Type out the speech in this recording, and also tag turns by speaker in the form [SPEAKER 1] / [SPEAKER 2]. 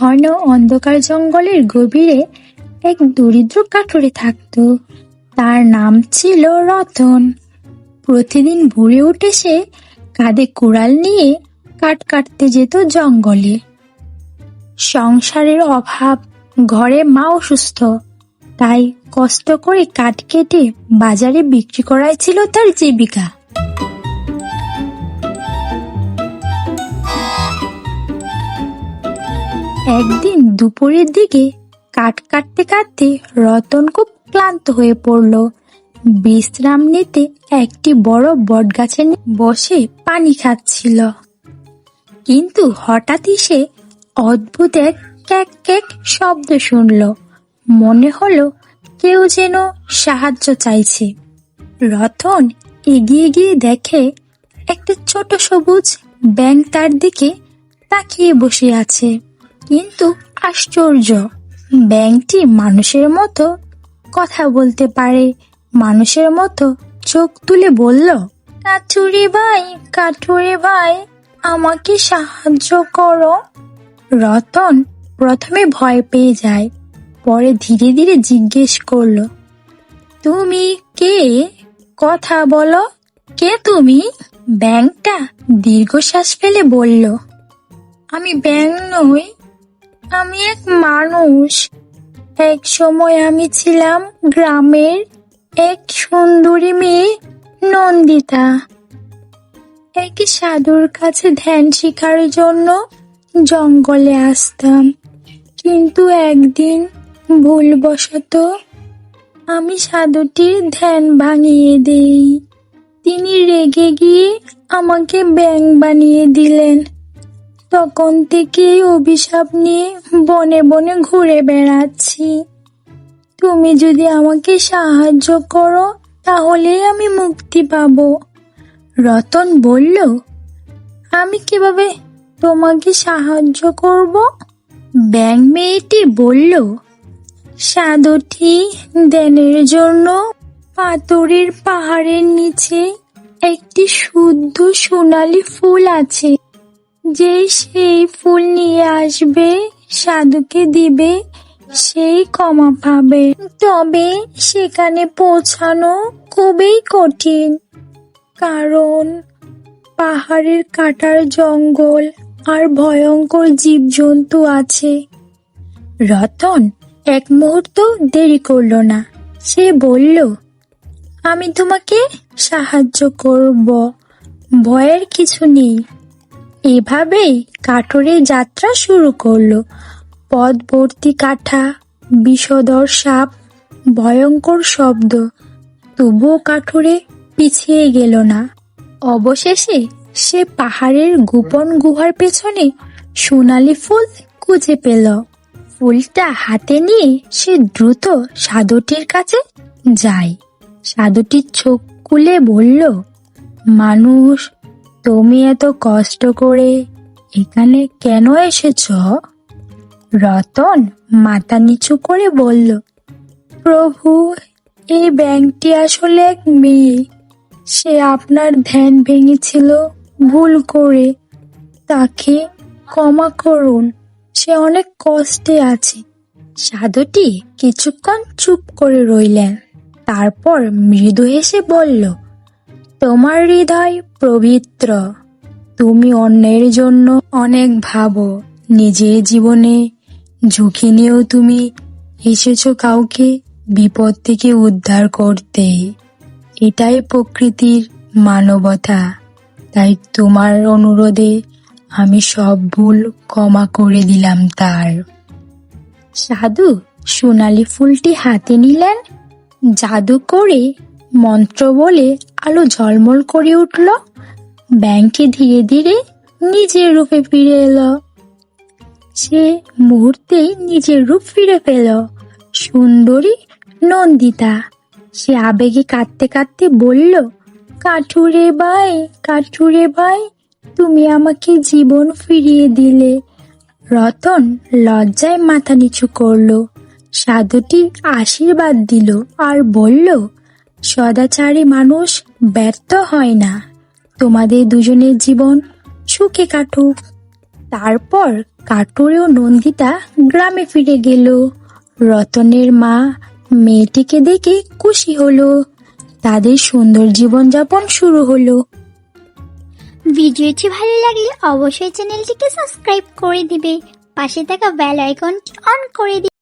[SPEAKER 1] ঘন অন্ধকার জঙ্গলের গভীরে এক দরিদ্র কাঠুরে থাকত। তার নাম ছিল রতন। প্রতিদিন ভোরে উঠে সে কাঁধে কুড়াল নিয়ে কাঠ কাটতে যেত জঙ্গলে। সংসারের অভাব, ঘরে মা অসুস্থ, তাই কষ্ট করে কাঠ কেটে বাজারে বিক্রি করাই ছিল তার জীবিকা। একদিন দুপুরের দিকে কাঠ কাটতে কাটতে রতন খুব ক্লান্ত হয়ে পড়ল। বিশ্রাম নিতে একটি বড় বটগাছের নিচে বসে পানি খাচ্ছিল। কিন্তু হঠাৎই সে অদ্ভুত এক ক্যাক ক্যাক শব্দ শুনল। মনে হলো কেউ যেন সাহায্য চাইছে। রতন এগিয়ে গিয়ে দেখে একটা ছোট সবুজ ব্যাঙ তার দিকে তাকিয়ে বসে আছে। কিন্তু আশ্চর্য। ব্যাঙটি মানুষের মতো কথা বলতে পারে, মানুষের মতো চোখ তুলে বলল, কাঠুরে ভাই কাঠুরে ভাই, আমাকে সাহায্য করো। রতন প্রথমে ভয় পেয়ে যায়, পরে ধীরে ধীরে জিজ্ঞেস করল, তুমি কে? কথা বলো, কে তুমি? ব্যাংকটা দীর্ঘশ্বাস ফেলে বলল, আমি ব্যাং নই আমি এক মানুষ। এক সময় আমি ছিলাম গ্রামের এক সুন্দরী মেয়ে, নন্দিতা। এক সাধুর কাছে ধ্যান শিখার জন্য জঙ্গলে আসতাম। কিন্তু একদিন ভুলবশত আমি সাধুটির ধ্যান ভাঙিয়ে দেই। তিনি রেগে গিয়ে আমাকে ব্যাং বানিয়ে দিলেন। তখন থেকে অভিশাপ নিয়ে বনে বনে ঘুরে বেড়াচ্ছি। তুমি যদি আমাকে সাহায্য করো, তাহলে আমি মুক্তি পাব। রতন বলল, আমি কীভাবে তোমাকে সাহায্য করব? ব্যাং মেয়েটি বলল, সাধুটি ধ্যানের জন্য পাথরের পাহাড়ের নিচে একটি শুদ্ধ সোনালী ফুল আছে। যে সেই ফুল নিয়ে আসবে, সাধুকে দিবে, সেই ক্ষমা পাবে। তবে সেখানে পৌঁছানো খুবই কঠিন, কারণ পাহাড়ের কাটার জঙ্গল আর ভয়ঙ্কর জীবজন্তু আছে। রতন এক মুহূর্ত দেরি করল না। সে বলল, আমি তোমাকে সাহায্য করব, ভয়ের কিছু নেই। এভাবেই কাঠুরে যাত্রা শুরু করল। পদবর্তী কাঠা, বিষধর সাপ, ভয়ঙ্কর শব্দ, তবুও কাঠুরে পিছিয়ে গেল না। অবশেষে সে পাহাড়ের গোপন গুহার পেছনে সোনালি ফুল খুঁজে পেল। ফুলটা হাতে নিয়ে সে দ্রুত সাধুটির কাছে যায়। সাধুটির চোখ খুলে বলল, মানুষ তুমি এত কষ্ট করে এখানে কেন এসেছ? রতন মাথা নিচু করে বলল, প্রভু, এই ব্যাংকটি আসলে এক মেয়ে। সে আপনার ধ্যান ভেঙেছিল, ভুল করে। তাকে ক্ষমা করুন, সে অনেক কষ্টে আছে সাধুটি কিছুক্ষণ চুপ করে রইলেন। তারপর মৃদু হেসে বলল তোমার হৃদয় পবিত্র। তুমি অন্যের জন্য অনেক ভাবো। নিজের জীবনে ঝুঁকি নিয়েও তুমি এসেছ কাউকে বিপদ থেকে উদ্ধার করতে। এটাই প্রকৃতির মানবতা। তাই তোমার অনুরোধে আমি সব ভুল ক্ষমা করে দিলাম তার। সাধু, সোনালি ফুলটি হাতে নিলেন। জাদু করে মন্ত্র বলে আলো ঝলমল করে উঠল। ব্যাংকে ধীরে ধীরে নিজের রূপে ফিরে এলো। সে মুহূর্তেই নিজের রূপ ফিরে পেল। সুন্দরী নন্দিতা, সে আবেগে কাঁদতে কাঁদতে বলল, কাঠুরে ভাই কাঠুরে ভাই, তুমি আমাকে জীবন ফিরিয়ে দিলে। রতন লজ্জায় মাথা নিচু করল। সাধুটি আশীর্বাদ দিল আর বলল সদাচারী মানুষ ব্যর্থ হয় না। তোমাদের দুজনের জীবন সুখে কাটুক। তারপর কাটুরে ও নন্দিতা গ্রামে ফিরে গেল। রতনের মা মেয়েটিকে দেখে খুশি হলো। তাদের সুন্দর জীবনযাপন শুরু হলো।
[SPEAKER 2] ভিডিওটি ভালো লাগলে অবশ্যই চ্যানেলটিকে সাবস্ক্রাইব করে দিবে। পাশে থাকা বেল আইকনটি অন করে দিবে।